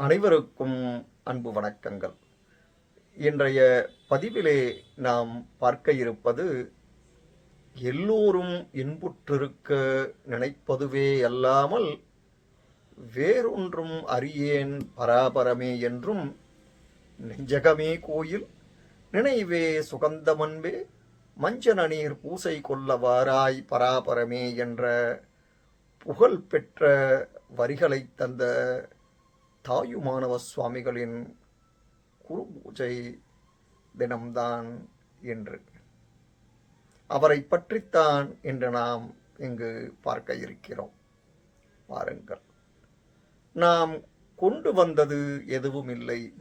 அனைவருக்கும் அன்பு வணக்கங்கள். இன்றைய பதிவிலே நாம் பார்க்க இருப்பது எல்லோரும் இன்புற்றிருக்க நினைப்பதுவே அல்லாமல் வேறொன்றும் அறியேன் பராபரமே என்றும் நெஞ்சகமே கோயில் நினைவே சுகந்தமன்பே மஞ்சன நீர் பூசை கொள்ளவாராய் பராபரமே என்ற புகழ் பெற்ற வரிகளை தந்த தாயுமானவ சுவாமிகளின் குரு பூஜை தினம்தான் என்று அவரை பற்றித்தான் என்று நாம் இங்கு பார்க்க இருக்கிறோம். பாருங்கள். நாம் கொண்டு வந்தது எதுவும் இல்லை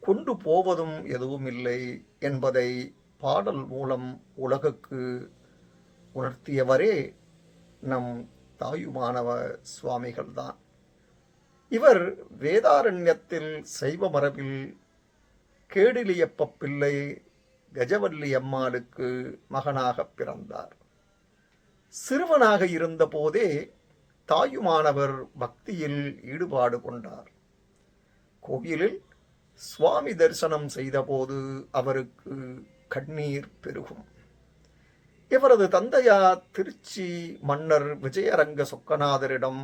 கொண்டு போவதும் எதுவும் இல்லை என்பதை பாடல் மூலம் உலகுக்கு உணர்த்தியவரே நம் தாயுமானவ சுவாமிகள்தான். இவர் வேதாரண்யத்தில் சைவ மரபில் கேடிலியப்ப பிள்ளை கஜவல்லி அம்மாளுக்கு மகனாக பிறந்தார். சிறுவனாக இருந்தபோதே தாயுமானவர் பக்தியில் ஈடுபாடு கொண்டார். கோயிலில் சுவாமி தரிசனம் செய்தபோது அவருக்கு கண்ணீர் பெருகும். இவரது தந்தையார் திருச்சி மன்னர் விஜயரங்க சொக்கநாதரிடம்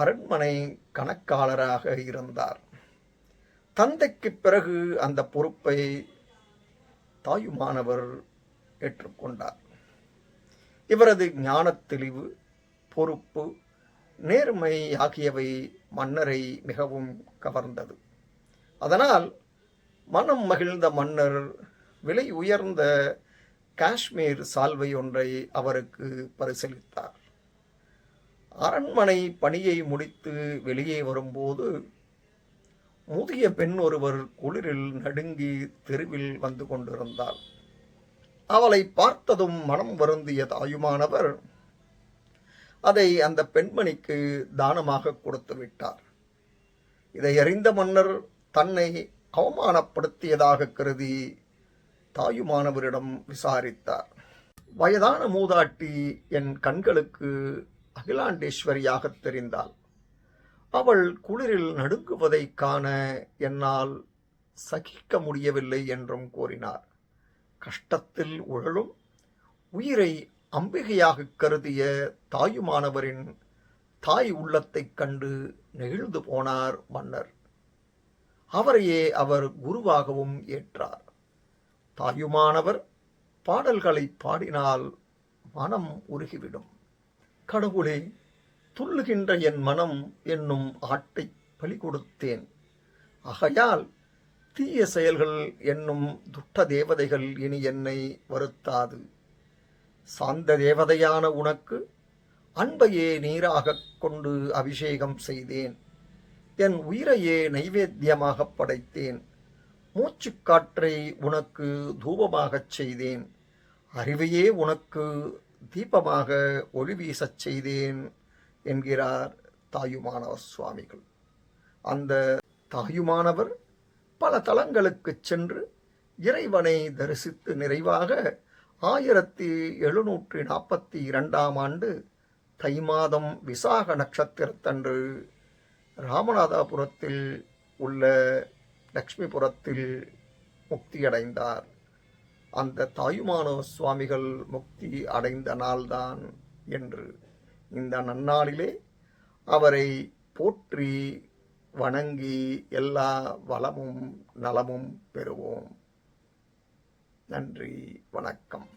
அரண்மனை கணக்காளராக இருந்தார். தந்தைக்கு பிறகு அந்த பொறுப்பை தாயுமானவர் ஏற்றுக்கொண்டார். இவரது ஞான தெளிவு பொறுப்பு நேர்மை ஆகியவை மன்னரை மிகவும் கவர்ந்தது. அதனால் மனம் மகிழ்ந்த மன்னர் விலை உயர்ந்த காஷ்மீர் சால்வை ஒன்றை அவருக்கு பரிசீலித்தார் அரண்மனை பணியை முடித்து வெளியே வரும்போது முதிய பெண் ஒருவர் குளிரில் நடுங்கி தெருவில் வந்து கொண்டிருந்தாள். அவளை பார்த்ததும் மனம் வருந்திய தாயுமானவர் அதை அந்த பெண்மணிக்கு தானமாக கொடுத்து விட்டார். இதை அறிந்த மன்னர் தன்னை அவமானப்படுத்தியதாக கருதி தாயுமானவரிடம் விசாரித்தார். வயதான மூதாட்டி என் கண்களுக்கு அகிலாண்டேஸ்வரியாக தெரிந்தாள். அவள் குளிரில் நடுங்குவதைக் காண என்னால் சகிக்க முடியவில்லை என்றும் கூறினார். கஷ்டத்தில் உழலும் உயிரை அம்பிகையாக கருதிய தாயுமானவரின் தாய் உள்ளத்தைக் கண்டு நெகிழ்ந்து போனார் மன்னர். அவரையே அவர் குருவாகவும் ஏற்றார். தாயுமானவர் பாடல்களை பாடினால் மனம் உருகிவிடும். கடவுளே துள்ளுகின்ற என் மனம் என்னும் ஆட்டை பலி கொடுத்தேன். ஆகையால் தீய செயல்கள் என்னும் துட்ட தேவதைகள் இனி என்னை வருத்தாது. சாந்த தேவதையான உனக்கு அன்பையே நீராகக் கொண்டு அபிஷேகம் செய்தேன். என் உயிரையே நைவேத்தியமாக படைத்தேன். மூச்சுக்காற்றை உனக்கு தூபமாகச் செய்தேன். அறிவையே உனக்கு தீபமாக ஒளி வீசச் செய்தேன் என்கிறார் தாயுமானவர் சுவாமிகள். அந்த தாயுமானவர் பல தலங்களுக்கு சென்று இறைவனை தரிசித்து நிறைவாக ஆயிரத்தி எழுநூற்றி நாற்பத்தி இரண்டாம் ஆண்டு தை மாதம் விசாக நட்சத்திரத்தன்று ராமநாதபுரத்தில் உள்ள லக்ஷ்மிபுரத்தில் முக்தியடைந்தார். அந்த தாயுமானோ சுவாமிகள் முக்தி அடைந்த நாள்தான் என்று இந்த நன்னாளிலே அவரை போற்றி வணங்கி எல்லா வளமும் நலமும் பெறுவோம். நன்றி வணக்கம்.